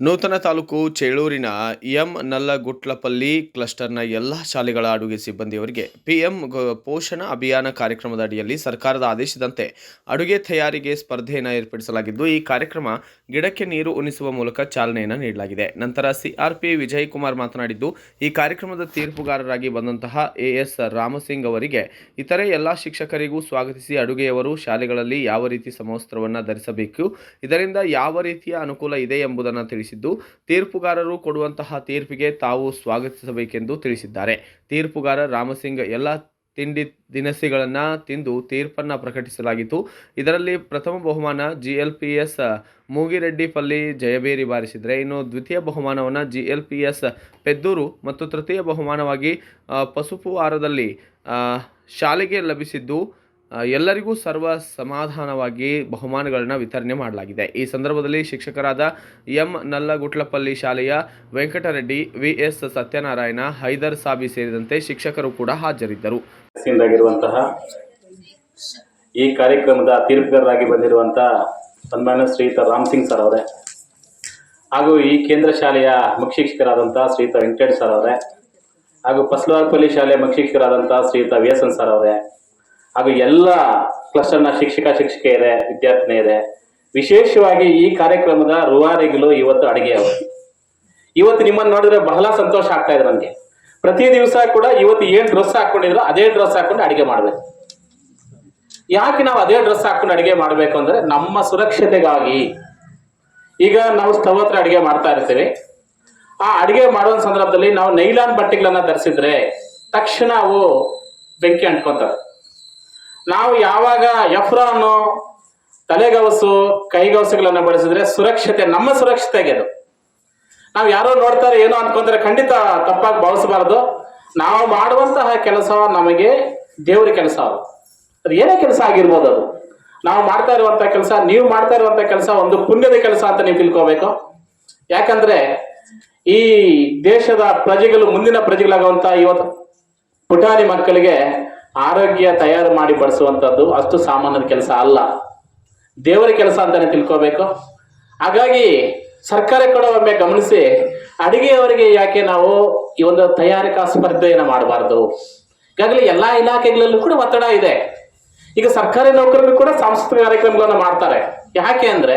ನೂತನ ತಾಲೂಕು ಚೇಳೂರಿನ ಎಂ ನಲ್ಲಗುಟ್ಲಪಲ್ಲಿ ಕ್ಲಸ್ಟರ್ನ ಎಲ್ಲ ಶಾಲೆಗಳ ಅಡುಗೆ ಸಿಬ್ಬಂದಿಯವರಿಗೆ ಪಿಎಂ ಪೋಷಣ ಅಭಿಯಾನ ಕಾರ್ಯಕ್ರಮದ ಅಡಿಯಲ್ಲಿ ಸರ್ಕಾರದ ಆದೇಶದಂತೆ ಅಡುಗೆ ತಯಾರಿಗೆ ಸ್ಪರ್ಧೆಯನ್ನು ಏರ್ಪಡಿಸಲಾಗಿದ್ದು, ಈ ಕಾರ್ಯಕ್ರಮ ಗಿಡಕ್ಕೆ ನೀರು ಉಣಿಸುವ ಮೂಲಕ ಚಾಲನೆಯನ್ನು ನೀಡಲಾಗಿದೆ. ನಂತರ ಸಿಆರ್ಪಿ ವಿಜಯ್ ಕುಮಾರ್ ಮಾತನಾಡಿದ್ದು, ಈ ಕಾರ್ಯಕ್ರಮದ ತೀರ್ಪುಗಾರರಾಗಿ ಬಂದಂತಹ ಎಎಸ್ ರಾಮಸಿಂಗ್ ಅವರಿಗೆ ಇತರೆ ಎಲ್ಲ ಶಿಕ್ಷಕರಿಗೂ ಸ್ವಾಗತಿಸಿ ಅಡುಗೆಯವರು ಶಾಲೆಗಳಲ್ಲಿ ಯಾವ ರೀತಿ ಸಮವಸ್ತ್ರವನ್ನು ಧರಿಸಬೇಕು, ಇದರಿಂದ ಯಾವ ರೀತಿಯ ಅನುಕೂಲ ಇದೆ ಎಂಬುದನ್ನು ತಿಳಿಸಿದ್ದು. ತೀರ್ಪುಗಾರರು ಕೊಡುವಂತಹ ತೀರ್ಪಿಗೆ ತಾವು ಸ್ವಾಗತಿಸಬೇಕೆಂದು ತಿಳಿಸಿದ್ದಾರೆ. ತೀರ್ಪುಗಾರ ರಾಮಸಿಂಗ್ ಎಲ್ಲ ತಿಂಡಿ ದಿನಸಿಗಳನ್ನು ತಿಂದು ತೀರ್ಪನ್ನು ಪ್ರಕಟಿಸಲಾಗಿತ್ತು. ಇದರಲ್ಲಿ ಪ್ರಥಮ ಬಹುಮಾನ G L P S Mugireddipalli ಜಯಬೇರಿ ಬಾರಿಸಿದರೆ ಇನ್ನು ದ್ವಿತೀಯ ಬಹುಮಾನವನ್ನು G L P S Peddur ಮತ್ತು ತೃತೀಯ ಬಹುಮಾನವಾಗಿ ಪಸುಪು ಪಸುಪುವಾರದಲ್ಲಿ ಆ, ಶಾಲೆಗೆ ಲಭಿಸಿದ್ದು ಎಲ್ಲರಿಗೂ ಸರ್ವ ಸಮಾಧಾನವಾಗಿ ಬಹುಮಾನಗಳನ್ನು ವಿತರಣೆ ಮಾಡಲಾಗಿದೆ. ಈ ಸಂದರ್ಭದಲ್ಲಿ ಶಿಕ್ಷಕರಾದ ಎಂ. ನಲ್ಲಗುಟ್ಲಪಲ್ಲಿ ಶಾಲೆಯ ವೆಂಕಟರೆಡ್ಡಿ ವಿ ಎಸ್ ಸತ್ಯನಾರಾಯಣ, ಹೈದರ್ ಸಾಬಿ ಸೇರಿದಂತೆ ಶಿಕ್ಷಕರು ಕೂಡ ಹಾಜರಿದ್ದರು. ಈ ಕಾರ್ಯಕ್ರಮದ ತೀರ್ಪುಗಾರರಾಗಿ ಬಂದಿರುವಂತಹ ಸನ್ಮಾನ ಶ್ರೀಯುತ ರಾಮ್ ಸಿಂಗ್ ಸರ್ ಅವರೇ, ಹಾಗೂ ಈ ಕೇಂದ್ರ ಶಾಲೆಯ ಮುಖ್ಯ ಶಿಕ್ಷಕರಾದಂತಹ ಶ್ರೀಯುತ ವೆಂಕಟೇಶ್ ಸರ್ ಅವರೇ, ಹಾಗೂ ಪಸ್ಲವಾರಪಲ್ಲಿ ಶಾಲೆಯ ಮುಖ್ಯ ಶಿಕ್ಷಕರಾದಂತಹ ಶ್ರೀಯುತ ವಿ ಎಸ್ ಎನ್ ಸರ್ ಅವರೇ ಹಾಗೂ ಎಲ್ಲ ಕ್ಲಸ್ಟರ್ನ ಶಿಕ್ಷಕ ಶಿಕ್ಷಕಿಯರೇ ಇದೆ ವಿಶೇಷವಾಗಿ ಈ ಕಾರ್ಯಕ್ರಮದ ರೂವಾರಿಗಳು ಇವತ್ತು ಅಡಿಗೆ ಅವರು. ಇವತ್ತು ನಿಮ್ಮನ್ನು ನೋಡಿದ್ರೆ ಬಹಳ ಸಂತೋಷ ಆಗ್ತಾ ಇದೆ ನನಗೆ ಪ್ರತಿ ದಿವಸ ಕೂಡ ಇವತ್ತು ಏನ್ ಡ್ರೆಸ್ ಹಾಕೊಂಡಿದ್ರು ಅದೇ ಡ್ರೆಸ್ ಹಾಕೊಂಡು ಅಡಿಗೆ ಮಾಡ್ಬೇಕು. ಯಾಕೆ ನಾವು ಅದೇ ಡ್ರೆಸ್ ಹಾಕೊಂಡು ಅಡಿಗೆ ಮಾಡ್ಬೇಕು ಅಂದ್ರೆ ನಮ್ಮ ಸುರಕ್ಷತೆಗಾಗಿ. ಈಗ ನಾವು ಸ್ಟವ್ ಹತ್ರ ಅಡಿಗೆ ಮಾಡ್ತಾ ಇರ್ತೀವಿ. ಆ ಅಡಿಗೆ ಮಾಡುವ ಸಂದರ್ಭದಲ್ಲಿ ನಾವು ನೈಲಾನ್ ಬಟ್ಟೆಗಳನ್ನ ಧರಿಸಿದ್ರೆ ತಕ್ಷಣ ಅವು ಬೆಂಕಿ ಅಂಟ್ಕೊಂತವೆ. ನಾವು ಯಾವಾಗ ಎಫ್ರಾನು ತಲೆಗವಸು, ಕೈಗವಸುಗಳನ್ನ ಬಳಸಿದ್ರೆ ಸುರಕ್ಷತೆ, ನಮ್ಮ ಸುರಕ್ಷತೆಗೆ ಅದು. ನಾವು ಯಾರೋ ನೋಡ್ತಾರೆ, ಏನೋ ಅನ್ಕೊಂತಾರೆ, ಖಂಡಿತ ತಪ್ಪಾಗಿ ಭಾವಿಸಬಾರದು. ನಾವು ಮಾಡುವಂತಹ ಕೆಲಸ ನಮಗೆ ದೇವರ ಕೆಲಸ ಅದು. ಅದು ಏನೇ ಕೆಲಸ ಆಗಿರ್ಬೋದು ಅದು. ನಾವು ಮಾಡ್ತಾ ಇರುವಂತಹ ಕೆಲಸ, ನೀವು ಮಾಡ್ತಾ ಇರುವಂತ ಕೆಲಸ ಒಂದು ಪುಣ್ಯದ ಕೆಲಸ ಅಂತ ನೀವು ತಿಳ್ಕೋಬೇಕು. ಯಾಕಂದ್ರೆ ಈ ದೇಶದ ಪ್ರಜೆಗಳು, ಮುಂದಿನ ಪ್ರಜೆಗಳಾಗುವಂತ ಇವತ್ತು ಪುಟಾಣಿ ಮಕ್ಕಳಿಗೆ ಆರೋಗ್ಯ ತಯಾರು ಮಾಡಿ ಬಡಿಸುವಂಥದ್ದು ಅಷ್ಟು ಸಾಮಾನ್ಯದ ಕೆಲಸ ಅಲ್ಲ. ದೇವರ ಕೆಲಸ ಅಂತಾನೆ ತಿಳ್ಕೋಬೇಕು. ಹಾಗಾಗಿ ಸರ್ಕಾರ ಕೂಡ ಒಮ್ಮೆ ಗಮನಿಸಿ ಅಡಿಗೆಯವರಿಗೆ ಯಾಕೆ ನಾವು ಈ ಒಂದು ತಯಾರಿಕಾ ಸ್ಪರ್ಧೆಯನ್ನು ಮಾಡಬಾರ್ದು. ಈಗಾಗಲೇ ಎಲ್ಲಾ ಇಲಾಖೆಗಳಲ್ಲೂ ಕೂಡ ಒತ್ತಡ ಇದೆ. ಈಗ ಸರ್ಕಾರಿ ನೌಕರರು ಕೂಡ ಸಾಂಸ್ಕೃತಿಕ ಕಾರ್ಯಕ್ರಮಗಳನ್ನು ಮಾಡ್ತಾರೆ. ಯಾಕೆ ಅಂದ್ರೆ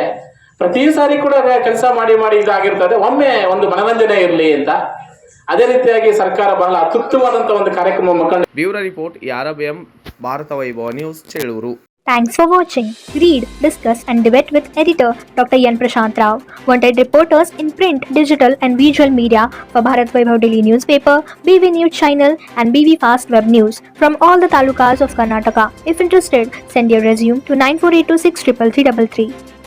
ಪ್ರತಿ ಸಾರಿ ಕೂಡ ಕೆಲಸ ಮಾಡಿ ಮಾಡಿ ಇದಾಗಿರ್ತದೆ. ಒಮ್ಮೆ ಒಂದು ಮನರಂಜನೆ ಇರಲಿ ಅಂತ. ಅದೇ ರೀತಿಯಾಗಿ ಸರ್ಕಾರ ಬಹಳ ಅತ್ಯುತ್ತಮವಾದಂತ ಒಂದು ಕಾರ್ಯಕ್ರಮ ಮಕ್ಕಳು bureau report ಯಾರಬ್ Bharata Vaibhava news Cheluru Thanks for watching. Read, discuss, and debate with editor Dr. Yan Prashant Rao. Wanted reporters in print, digital, and visual media for Bharat Vaibhav Daily Newspaper, BV News Channel, and BV Fast Web News from all the talukas of Karnataka. If interested, send your resume to 9482633333.